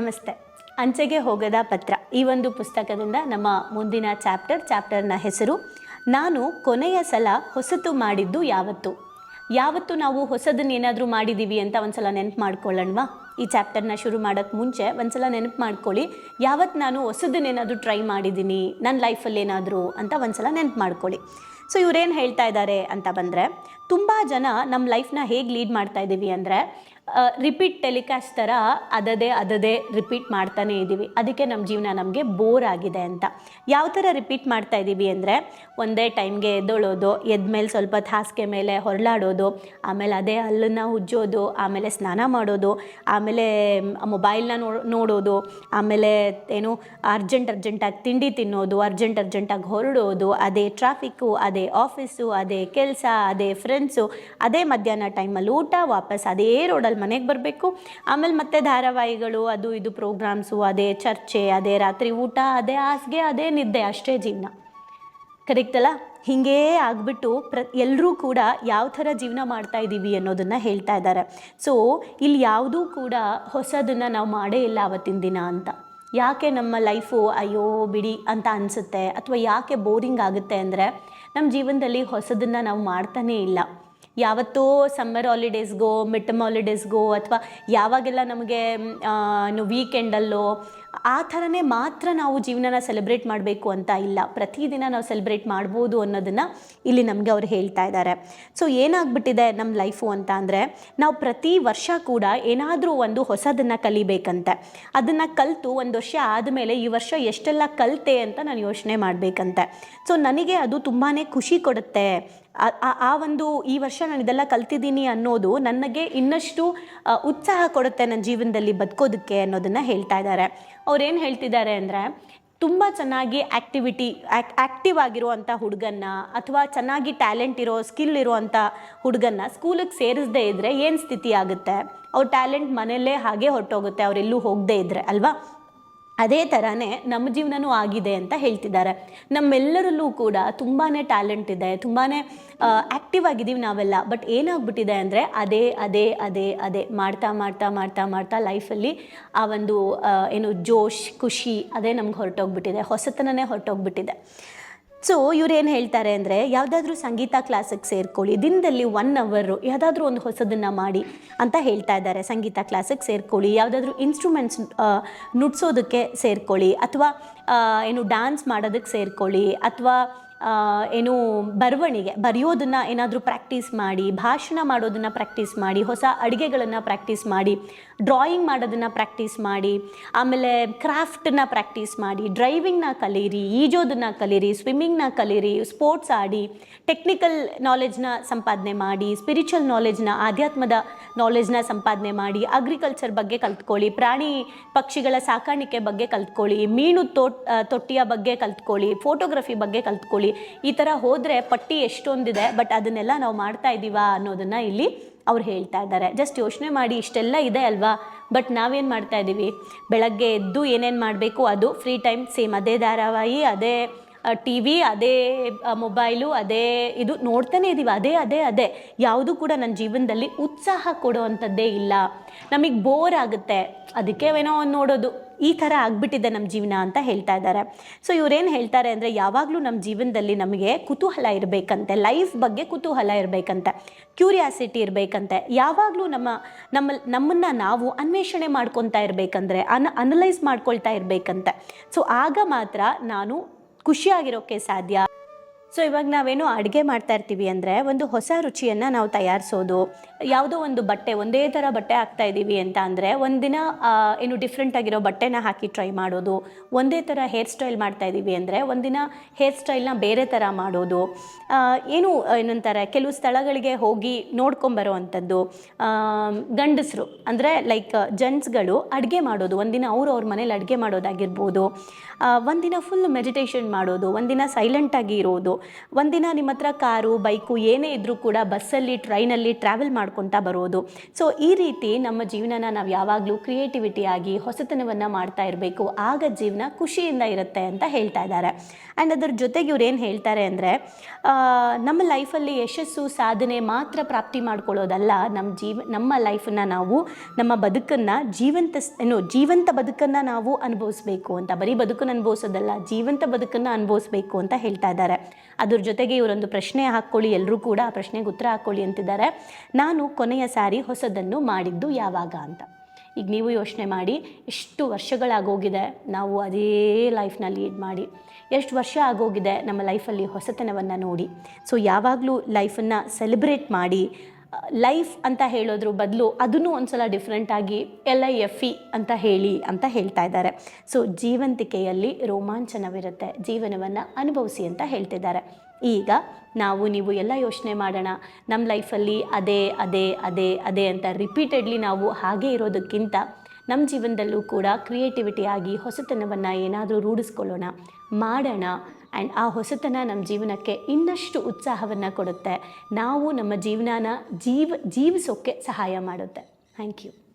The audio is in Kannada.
ನಮಸ್ತೆ. ಅಂಚೆಗೆ ಹೋಗದ ಪತ್ರ. ಈ ಒಂದು ಪುಸ್ತಕದಿಂದ ನಮ್ಮ ಮುಂದಿನ ಚಾಪ್ಟರ್, ಚಾಪ್ಟರ್ನ ಹೆಸರು, ನಾನು ಕೊನೆಯ ಸಲ ಹೊಸತು ಮಾಡಿದ್ದು ಯಾವತ್ತು? ಯಾವತ್ತು ನಾವು ಹೊಸದನ್ನ ಏನಾದರೂ ಮಾಡಿದ್ದೀವಿ ಅಂತ ಒಂದ್ಸಲ ನೆನಪು ಮಾಡ್ಕೊಳ್ಳೋಣವಾ? ಈ ಚಾಪ್ಟರ್ನ ಶುರು ಮಾಡೋಕ್ಕೆ ಮುಂಚೆ ಒಂದ್ಸಲ ನೆನಪು ಮಾಡ್ಕೊಳ್ಳಿ. ಯಾವತ್ತು ನಾನು ಹೊಸದನ್ನೇನಾದರೂ ಟ್ರೈ ಮಾಡಿದ್ದೀನಿ ನನ್ನ ಲೈಫಲ್ಲಿ ಏನಾದರೂ ಅಂತ ಒಂದ್ಸಲ ನೆನಪು ಮಾಡ್ಕೊಳ್ಳಿ. ಸೊ, ಇವ್ರೇನು ಹೇಳ್ತಾ ಇದ್ದಾರೆ ಅಂತ ಬಂದರೆ, ತುಂಬ ಜನ ನಮ್ಮ ಲೈಫ್ನ ಹೇಗೆ ಲೀಡ್ ಮಾಡ್ತಾ ಇದ್ದೀವಿ ಅಂದರೆ ರಿಪೀಟ್ ಟೆಲಿಕಾಸ್ಟ್ ಥರ ಅದದೇ ಅದದೇ ರಿಪೀಟ್ ಮಾಡ್ತಾನೆ ಇದ್ದೀವಿ. ಅದಕ್ಕೆ ನಮ್ಮ ಜೀವನ ನಮಗೆ ಬೋರ್ ಆಗಿದೆ ಅಂತ. ಯಾವ ಥರ ರಿಪೀಟ್ ಮಾಡ್ತಾ ಇದ್ದೀವಿ ಅಂದರೆ ಒಂದೇ ಟೈಮ್ಗೆ ಎದ್ದೊಳೋದು, ಎದ್ಮೇಲೆ ಸ್ವಲ್ಪ ಹಾಸಿಗೆ ಮೇಲೆ ಹೊರಳಾಡೋದು ಆಮೇಲೆ ಅದೇ ಹಲ್ಲನ್ನು ಉಜ್ಜೋದು, ಆಮೇಲೆ ಸ್ನಾನ ಮಾಡೋದು, ಆಮೇಲೆ ಮೊಬೈಲ್ನ ನೋಡೋದು, ಆಮೇಲೆ ಏನು ಅರ್ಜೆಂಟ್ ಅರ್ಜೆಂಟಾಗಿ ತಿಂಡಿ ತಿನ್ನೋದು ಅರ್ಜೆಂಟ್ ಅರ್ಜೆಂಟಾಗಿ ಹೊರಡೋದು, ಅದೇ ಟ್ರಾಫಿಕ್ಕು ಅದೇ ಆಫೀಸು ಅದೇ ಕೆಲಸ, ಅದೇ ಫ್ರೆಂಡ್ಸು ಅದೇ ಮಧ್ಯಾಹ್ನ ಟೈಮಲ್ಲಿ ಊಟ ವಾಪಸ್ ಅದೇ ರೋಡಲ್ಲಿ ಮನೆಗೆ ಬರಬೇಕು. ಆಮೇಲೆ ಮತ್ತೆ ಧಾರಾವಾಹಿಗಳು, ಅದು ಇದು ಪ್ರೋಗ್ರಾಮ್ಸು, ಅದೇ ಚರ್ಚೆ, ಅದೇ ರಾತ್ರಿ ಊಟ, ಅದೇ ಹಾಸಿಗೆ, ಅದೇ ನಿದ್ದೆ, ಅಷ್ಟೇ ಜೀವನ. ಕರೆಕ್ಟ್ ಅಲ್ಲ? ಹಿಂಗೇ ಆಗಿಬಿಟ್ಟು ಪ್ರ ಎಲ್ಲರೂ ಕೂಡ ಯಾವ ಥರ ಜೀವನ ಮಾಡ್ತಾ ಇದ್ದೀವಿ ಅನ್ನೋದನ್ನು ಹೇಳ್ತಾ ಇದ್ದಾರೆ. ಸೊ ಇಲ್ಲಿ ಯಾವುದೂ ಕೂಡ ಹೊಸದನ್ನು ನಾವು ಮಾಡೇ ಇಲ್ಲ ಅವತ್ತಿನ ದಿನ ಅಂತ. ಯಾಕೆ ನಮ್ಮ ಲೈಫು ಅಯ್ಯೋ ಬಿಡಿ ಅಂತ ಅನಿಸುತ್ತೆ? ಅಥವಾ ಯಾಕೆ ಬೋರಿಂಗ್ ಆಗುತ್ತೆ ಅಂದರೆ, ನಮ್ಮ ಜೀವನದಲ್ಲಿ ಹೊಸದನ್ನು ನಾವು ಮಾಡ್ತಾನೇ ಇಲ್ಲ. ಯಾವತ್ತೋ ಸಮ್ಮರ್ ಹಾಲಿಡೇಸ್ಗೋ ಮಿಡ್ ಟರ್ಮ್ ಹಾಲಿಡೇಸ್ಗೋ ಅಥವಾ ಯಾವಾಗೆಲ್ಲ ನಮಗೆ ವೀಕೆಂಡಲ್ಲೋ ಆ ಥರನೇ ಮಾತ್ರ ನಾವು ಜೀವನನ ಸೆಲೆಬ್ರೇಟ್ ಮಾಡಬೇಕು ಅಂತ ಇಲ್ಲ. ಪ್ರತಿದಿನ ನಾವು ಸೆಲೆಬ್ರೇಟ್ ಮಾಡ್ಬೋದು ಅನ್ನೋದನ್ನು ಇಲ್ಲಿ ನಮಗೆ ಅವ್ರು ಹೇಳ್ತಾ ಇದ್ದಾರೆ. ಸೊ ಏನಾಗ್ಬಿಟ್ಟಿದೆ ನಮ್ಮ ಲೈಫು ಅಂತ ಅಂದರೆ, ನಾವು ಪ್ರತಿ ವರ್ಷ ಕೂಡ ಏನಾದರೂ ಒಂದು ಹೊಸದನ್ನು ಕಲಿಬೇಕಂತೆ. ಅದನ್ನು ಕಲಿತು ಒಂದು ವರ್ಷ ಆದಮೇಲೆ ಈ ವರ್ಷ ಎಷ್ಟೆಲ್ಲ ಕಲಿತೆ ಅಂತ ನಾನು ಯೋಚನೆ ಮಾಡಬೇಕಂತೆ. ಸೊ ನನಗೆ ಅದು ತುಂಬಾ ಖುಷಿ ಕೊಡುತ್ತೆ. ಆ- ಒಂದು ಈ ವರ್ಷ ನಾನು ಇದೆಲ್ಲ ಕಲ್ತಿದ್ದೀನಿ ಅನ್ನೋದು ನನಗೆ ಇನ್ನಷ್ಟು ಉತ್ಸಾಹ ಕೊಡುತ್ತೆ ನನ್ನ ಜೀವನದಲ್ಲಿ ಬದುಕೋದಕ್ಕೆ ಅನ್ನೋದನ್ನು ಹೇಳ್ತಾ ಇದ್ದಾರೆ. ಅವ್ರೇನು ಹೇಳ್ತಿದ್ದಾರೆ ಅಂದರೆ, ತುಂಬ ಚೆನ್ನಾಗಿ ಆ್ಯಕ್ಟಿವಿಟಿ ಆ್ಯಕ್ ಆ್ಯಕ್ಟಿವ್ ಆಗಿರುವಂಥ ಹುಡುಗನ್ನ ಅಥವಾ ಚೆನ್ನಾಗಿ ಟ್ಯಾಲೆಂಟ್ ಇರೋ ಸ್ಕಿಲ್ ಇರುವಂಥ ಹುಡುಗನ್ನ ಸ್ಕೂಲಿಗೆ ಸೇರಿಸದೇ ಇದ್ದರೆ ಏನು ಸ್ಥಿತಿ ಆಗುತ್ತೆ? ಅವ್ರ ಟ್ಯಾಲೆಂಟ್ ಮನೆಯಲ್ಲೇ ಹಾಗೆ ಹೊರಟೋಗುತ್ತೆ ಅವರೆಲ್ಲೂ ಹೋಗದೇ ಇದ್ದರೆ ಅಲ್ವಾ? ಅದೇ ಥರನೇ ನಮ್ಮ ಜೀವನನೂ ಆಗಿದೆ ಅಂತ ಹೇಳ್ತಿದ್ದಾರೆ. ನಮ್ಮೆಲ್ಲರಲ್ಲೂ ಕೂಡ ತುಂಬಾ ಟ್ಯಾಲೆಂಟ್ ಇದೆ ತುಂಬಾ ಆ್ಯಕ್ಟಿವ್ ಆಗಿದ್ದೀವಿ ನಾವೆಲ್ಲ. ಬಟ್ ಏನಾಗ್ಬಿಟ್ಟಿದೆ ಅಂದರೆ ಅದೇ ಅದೇ ಅದೇ ಅದೇ ಮಾಡ್ತಾ ಮಾಡ್ತಾ ಮಾಡ್ತಾ ಮಾಡ್ತಾ ಲೈಫಲ್ಲಿ ಆ ಒಂದು ಏನು ಜೋಶ್, ಖುಷಿ ಅದೇ ನಮ್ಗೆ ಹೊರಟೋಗ್ಬಿಟ್ಟಿದೆ, ಹೊಸತನನೇ ಹೊರಟೋಗ್ಬಿಟ್ಟಿದೆ. ಸೊ ಇವ್ರೇನು ಹೇಳ್ತಾರೆ ಅಂದರೆ, ಯಾವುದಾದ್ರೂ ಸಂಗೀತ ಕ್ಲಾಸಿಗೆ ಸೇರ್ಕೊಳ್ಳಿ, ದಿನದಲ್ಲಿ ಒನ್ ಅವರು ಯಾವುದಾದ್ರೂ ಒಂದು ಹೊಸದನ್ನು ಮಾಡಿ ಅಂತ ಹೇಳ್ತಾ ಇದ್ದಾರೆ. ಸಂಗೀತ ಕ್ಲಾಸಿಗೆ ಸೇರ್ಕೊಳ್ಳಿ, ಯಾವುದಾದ್ರೂ ಇನ್ಸ್ಟ್ರೂಮೆಂಟ್ಸ್ ನುಡ್ಸೋದಕ್ಕೆ ಸೇರ್ಕೊಳ್ಳಿ, ಅಥವಾ ಏನು ಡ್ಯಾನ್ಸ್ ಮಾಡೋದಕ್ಕೆ ಸೇರ್ಕೊಳ್ಳಿ, ಅಥವಾ ಏನು ಬರವಣಿಗೆ, ಬರೆಯೋದನ್ನು ಏನಾದರೂ ಪ್ರಾಕ್ಟೀಸ್ ಮಾಡಿ, ಭಾಷಣ ಮಾಡೋದನ್ನು ಪ್ರಾಕ್ಟೀಸ್ ಮಾಡಿ, ಹೊಸ ಅಡುಗೆಗಳನ್ನು ಪ್ರಾಕ್ಟೀಸ್ ಮಾಡಿ ಡ್ರಾಯಿಂಗ್ ಮಾಡೋದನ್ನು ಪ್ರಾಕ್ಟೀಸ್ ಮಾಡಿ, ಆಮೇಲೆ ಕ್ರಾಫ್ಟನ್ನ ಪ್ರಾಕ್ಟೀಸ್ ಮಾಡಿ ಡ್ರೈವಿಂಗ್ನ ಕಲೀರಿ ಈಜೋದನ್ನ ಕಲೀರಿ ಸ್ವಿಮ್ಮಿಂಗ್ನ ಕಲೀರಿ ಸ್ಪೋರ್ಟ್ಸ್ ಆಡಿ ಟೆಕ್ನಿಕಲ್ ನಾಲೆಜ್ನ ಸಂಪಾದನೆ ಮಾಡಿ ಸ್ಪಿರಿಚುವಲ್ ನಾಲೆಜ್ನ ಆಧ್ಯಾತ್ಮದ ನಾಲೆಜ್ನ ಸಂಪಾದನೆ ಮಾಡಿ ಅಗ್ರಿಕಲ್ಚರ್ ಬಗ್ಗೆ ಕಲ್ತ್ಕೊಳ್ಳಿ, ಪ್ರಾಣಿ ಪಕ್ಷಿಗಳ ಸಾಕಾಣಿಕೆ ಬಗ್ಗೆ ಕಲ್ತ್ಕೊಳ್ಳಿ, ಮೀನು ತೋಟ ತೊಟ್ಟಿಯ ಬಗ್ಗೆ ಕಲ್ತ್ಕೊಳ್ಳಿ ಫೋಟೋಗ್ರಫಿ ಬಗ್ಗೆ ಕಲ್ತ್ಕೊಳ್ಳಿ ಈ ಥರ ಹೋದರೆ ಪಟ್ಟಿ ಎಷ್ಟೊಂದಿದೆ ಬಟ್ ಅದನ್ನೆಲ್ಲ ನಾವು ಮಾಡ್ತಾ ಇದ್ದೀವಾ ಅನ್ನೋದನ್ನು ಇಲ್ಲಿ ಅವ್ರು ಹೇಳ್ತಾ ಇದ್ದಾರೆ. ಜಸ್ಟ್ ಯೋಚನೆ ಮಾಡಿ, ಇಷ್ಟೆಲ್ಲ ಇದೆ ಅಲ್ವಾ? ಬಟ್ ನಾವೇನು ಮಾಡ್ತಾ ಇದ್ದೀವಿ ಬೆಳಗ್ಗೆ ಎದ್ದು ಏನೇನು ಮಾಡಬೇಕು? ಅದು ಫ್ರೀ ಟೈಮ್ ಸೇಮ್ ಅದೇ ಧಾರಾವಾಹಿ, ಅದೇ ಟಿ ವಿ ಅದೇ ಮೊಬೈಲು ಅದೇ ಇದು ನೋಡ್ತಾನೆ ಇದ್ದೀವಿ ಅದೇ ಅದೇ ಅದೇ. ಯಾವುದು ಕೂಡ ನನ್ನ ಜೀವನದಲ್ಲಿ ಉತ್ಸಾಹ ಕೊಡುವಂಥದ್ದೇ ಇಲ್ಲ. ನಮಗೆ ಬೋರ್ ಆಗುತ್ತೆ. ಅದಕ್ಕೆ ಏನೋ ಒಂದು ನೋಡೋದು. ಈ ಥರ ಆಗಿಬಿಟ್ಟಿದೆ ನಮ್ಮ ಜೀವನ ಅಂತ ಹೇಳ್ತಾ ಇದ್ದಾರೆ. ಸೊ ಇವರೇನು ಹೇಳ್ತಾರೆ ಅಂದರೆ ಯಾವಾಗಲೂ ನಮ್ಮ ಜೀವನದಲ್ಲಿ ನಮಗೆ ಕುತೂಹಲ ಇರಬೇಕಂತೆ ಲೈಫ್ ಬಗ್ಗೆ ಕುತೂಹಲ ಇರಬೇಕಂತೆ ಕ್ಯೂರಿಯಾಸಿಟಿ ಇರಬೇಕಂತೆ. ಯಾವಾಗಲೂ ನಮ್ಮ ನಮ್ಮ, ನಮ್ಮನ್ನು ನಾವು ಅನ್ವೇಷಣೆ ಮಾಡ್ಕೊತಾ ಇರಬೇಕಂದ್ರೆ, ಅನ ಅನಲೈಸ್ ಮಾಡ್ಕೊಳ್ತಾ ಇರಬೇಕಂತೆ. ಸೊ ಆಗ ಮಾತ್ರ ನಾನು ಖುಷಿಯಾಗಿರೋಕ್ಕೆ ಸಾಧ್ಯ. ಸೊ ಇವಾಗ ನಾವೇನು ಅಡುಗೆ ಮಾಡ್ತಾ ಇರ್ತೀವಿ ಅಂದರೆ ಒಂದು ಹೊಸ ರುಚಿಯನ್ನು ನಾವು ತಯಾರಿಸೋದು. ಯಾವುದೋ ಒಂದು ಬಟ್ಟೆ, ಒಂದೇ ಥರ ಬಟ್ಟೆ ಹಾಕ್ತಾ ಇದ್ದೀವಿ ಅಂತ ಅಂದರೆ ಒಂದಿನ ಏನು ಡಿಫ್ರೆಂಟ್ ಆಗಿರೋ ಬಟ್ಟೆನ ಹಾಕಿ ಟ್ರೈ ಮಾಡೋದು. ಒಂದೇ ಥರ ಹೇರ್ ಸ್ಟೈಲ್ ಮಾಡ್ತಾ ಇದ್ದೀವಿ ಅಂದರೆ ಒಂದಿನ ಹೇರ್ ಸ್ಟೈಲ್ನ ಬೇರೆ ಥರ ಮಾಡೋದು. ಏನು, ಏನಂತಾರೆ, ಕೆಲವು ಸ್ಥಳಗಳಿಗೆ ಹೋಗಿ ನೋಡ್ಕೊಂಬರೋ ಅಂಥದ್ದು. ಗಂಡಸರು ಅಂದರೆ ಲೈಕ್ ಜೆಂಟ್ಸ್ಗಳು ಅಡುಗೆ ಮಾಡೋದು. ಒಂದಿನ ಅವರು ಅವ್ರ ಮನೇಲಿ ಅಡುಗೆ ಮಾಡೋದಾಗಿರ್ಬೋದು. ಒಂದಿನ ಫುಲ್ ಮೆಡಿಟೇಷನ್ ಮಾಡೋದು. ಒಂದಿನ ಸೈಲೆಂಟಾಗಿ ಇರೋದು. ಒಂದಿನ ನಿಮ್ಮ ಹತ್ರ ಕಾರು, ಬೈಕು ಏನೇ ಇದ್ದರೂ ಕೂಡ ಬಸ್ಸಲ್ಲಿ, ಟ್ರೈನಲ್ಲಿ ಟ್ರಾವೆಲ್ ಮಾಡ್ಕೊತಾ ಬರೋದು. ಸೊ ಈ ರೀತಿ ನಮ್ಮ ಜೀವನನ ನಾವು ಯಾವಾಗಲೂ ಕ್ರಿಯೇಟಿವಿಟಿಯಾಗಿ ಹೊಸತನವನ್ನು ಮಾಡ್ತಾ ಇರಬೇಕು. ಆಗ ಜೀವನ ಖುಷಿಯಿಂದ ಇರುತ್ತೆ ಅಂತ ಹೇಳ್ತಾ ಇದ್ದಾರೆ. ಆ್ಯಂಡ್ ಅದರ ಜೊತೆಗೆ ಇವ್ರು ಏನು ಹೇಳ್ತಾರೆ ಅಂದರೆ ನಮ್ಮ ಲೈಫಲ್ಲಿ ಯಶಸ್ಸು ಸಾಧನೆ ಮಾತ್ರ ಪ್ರಾಪ್ತಿ ಮಾಡ್ಕೊಳ್ಳೋದಲ್ಲ ನಮ್ಮ ಜೀವ, ನಮ್ಮ ಲೈಫನ್ನು ನಾವು, ನಮ್ಮ ಬದುಕನ್ನು ಜೀವಂತ ಏನು, ಜೀವಂತ ಬದುಕನ್ನು ನಾವು ಅನುಭವಿಸ್ಬೇಕು ಅಂತ. ಬರೀ ಬದುಕನ್ನು ಅನುಭವಿಸೋದಲ್ಲ, ಜೀವಂತ ಬದುಕನ್ನು ಅನುಭವಿಸ್ಬೇಕು ಅಂತ ಹೇಳ್ತಾ ಇದ್ದಾರೆ. ಅದ್ರ ಜೊತೆಗೆ ಇವರೊಂದು ಪ್ರಶ್ನೆ ಹಾಕ್ಕೊಳ್ಳಿ ಎಲ್ಲರೂ ಕೂಡ ಆ ಪ್ರಶ್ನೆಗೆ ಉತ್ತರ ಹಾಕ್ಕೊಳ್ಳಿ ಅಂತಿದ್ದಾರೆ. ನಾನು ಕೊನೆಯ ಸಾರಿ ಹೊಸದನ್ನು ಮಾಡಿದ್ದು ಯಾವಾಗ ಅಂತ. ಈಗ ನೀವು ಯೋಚನೆ ಮಾಡಿ, ಎಷ್ಟು ವರ್ಷಗಳಾಗೋಗಿದೆ ನಾವು ಅದೇ ಲೈಫ್ನಲ್ಲಿ ಲೀಡ್ ಮಾಡಿ. ಎಷ್ಟು ವರ್ಷ ಆಗೋಗಿದೆ ನಮ್ಮ ಲೈಫಲ್ಲಿ ಹೊಸತನವನ್ನು ನೋಡಿ. ಸೊ ಯಾವಾಗಲೂ ಲೈಫನ್ನು ಸೆಲೆಬ್ರೇಟ್ ಮಾಡಿ ಲೈಫ್ ಅಂತ ಹೇಳೋದ್ರ ಬದಲು ಅದನ್ನು ಒಂದ್ಸಲ ಡಿಫ್ರೆಂಟಾಗಿ ಎಲ್ ಐ ಎಫ್ ಇ ಅಂತ ಹೇಳಿ ಅಂತ ಹೇಳ್ತಾ ಇದ್ದಾರೆ. ಸೊ ಜೀವಂತಿಕೆಯಲ್ಲಿ ರೋಮಾಂಚನವಿರುತ್ತೆ, ಜೀವನವನ್ನು ಅನುಭವಿಸಿ ಅಂತ ಹೇಳ್ತಿದ್ದಾರೆ. ಈಗ ನಾವು, ನೀವು ಎಲ್ಲ ಯೋಚನೆ ಮಾಡೋಣ. ನಮ್ಮ ಲೈಫಲ್ಲಿ ಅದೇ ಅದೇ ಅದೇ ಅದೇ ಅಂತ ರಿಪೀಟೆಡ್ಲಿ ನಾವು ಹಾಗೆ ಇರೋದಕ್ಕಿಂತ ನಮ್ಮ ಜೀವನದಲ್ಲೂ ಕೂಡ ಕ್ರಿಯೇಟಿವಿಟಿ ಆಗಿ ಹೊಸತನವನ್ನು ಏನಾದರೂ ರೂಢಿಸ್ಕೊಳ್ಳೋಣ, ಮಾಡೋಣ. ಆ್ಯಂಡ್ ಆ ಹೊಸತನ ನಮ್ಮ ಜೀವನಕ್ಕೆ ಇನ್ನಷ್ಟು ಉತ್ಸಾಹವನ್ನು ಕೊಡುತ್ತೆ. ನಾವು ನಮ್ಮ ಜೀವನಾನ ಜೀವ ಜೀವಿಸೋಕ್ಕೆ ಸಹಾಯ ಮಾಡುತ್ತೆ. Thank you